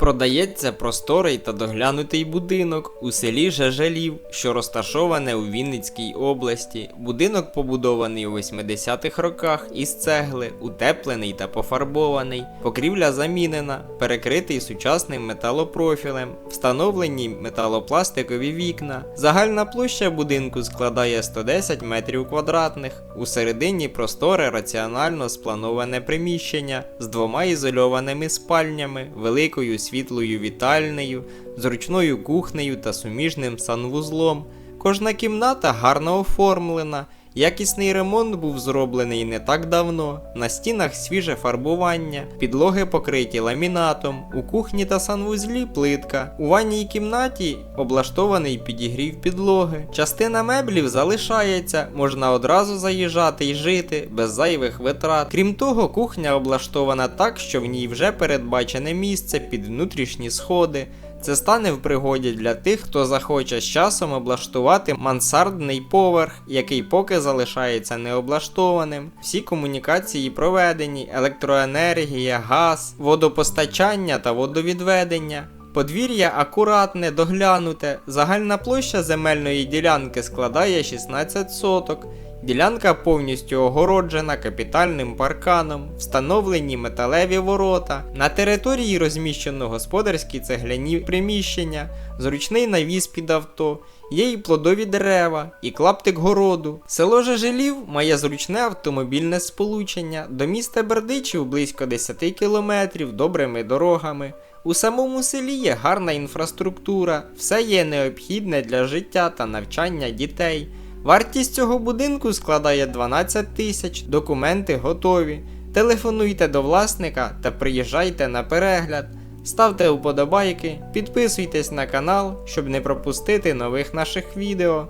Продається просторий та доглянутий будинок у селі Жежелів, що розташоване у Вінницькій області. Будинок побудований у 80-х роках із цегли, утеплений та пофарбований. Покрівля замінена, перекритий сучасним металопрофілем, встановлені металопластикові вікна. Загальна площа будинку складає 110 метрів квадратних. У середині просторе раціонально сплановане приміщення з двома ізольованими спальнями, великою світлою вітальнею, зручною кухнею та суміжним санвузлом. Кожна кімната гарно оформлена. Якісний ремонт був зроблений не так давно. На стінах свіже фарбування, підлоги покриті ламінатом, у кухні та санвузлі плитка. У ванній кімнаті облаштований підігрів підлоги. Частина меблів залишається, можна одразу заїжджати і жити без зайвих витрат. Крім того, кухня облаштована так, що в ній вже передбачене місце під внутрішні сходи. Це стане в пригоді для тих, хто захоче з часом облаштувати мансардний поверх, який поки залишається необлаштованим. Всі комунікації проведені, електроенергія, газ, водопостачання та водовідведення. Подвір'я акуратне, доглянуте. Загальна площа земельної ділянки складає 16 соток. Ділянка повністю огороджена капітальним парканом, встановлені металеві ворота. На території розміщено господарські цегляні приміщення, зручний навіс під авто, є і плодові дерева, і клаптик городу. Село Жежелів має зручне автомобільне сполучення до міста Бердичів близько 10 кілометрів добрими дорогами. У самому селі є гарна інфраструктура, все є необхідне для життя та навчання дітей. Вартість цього будинку складає 12 тисяч, документи готові. Телефонуйте до власника та приїжджайте на перегляд. Ставте вподобайки, підписуйтесь на канал, щоб не пропустити нових наших відео.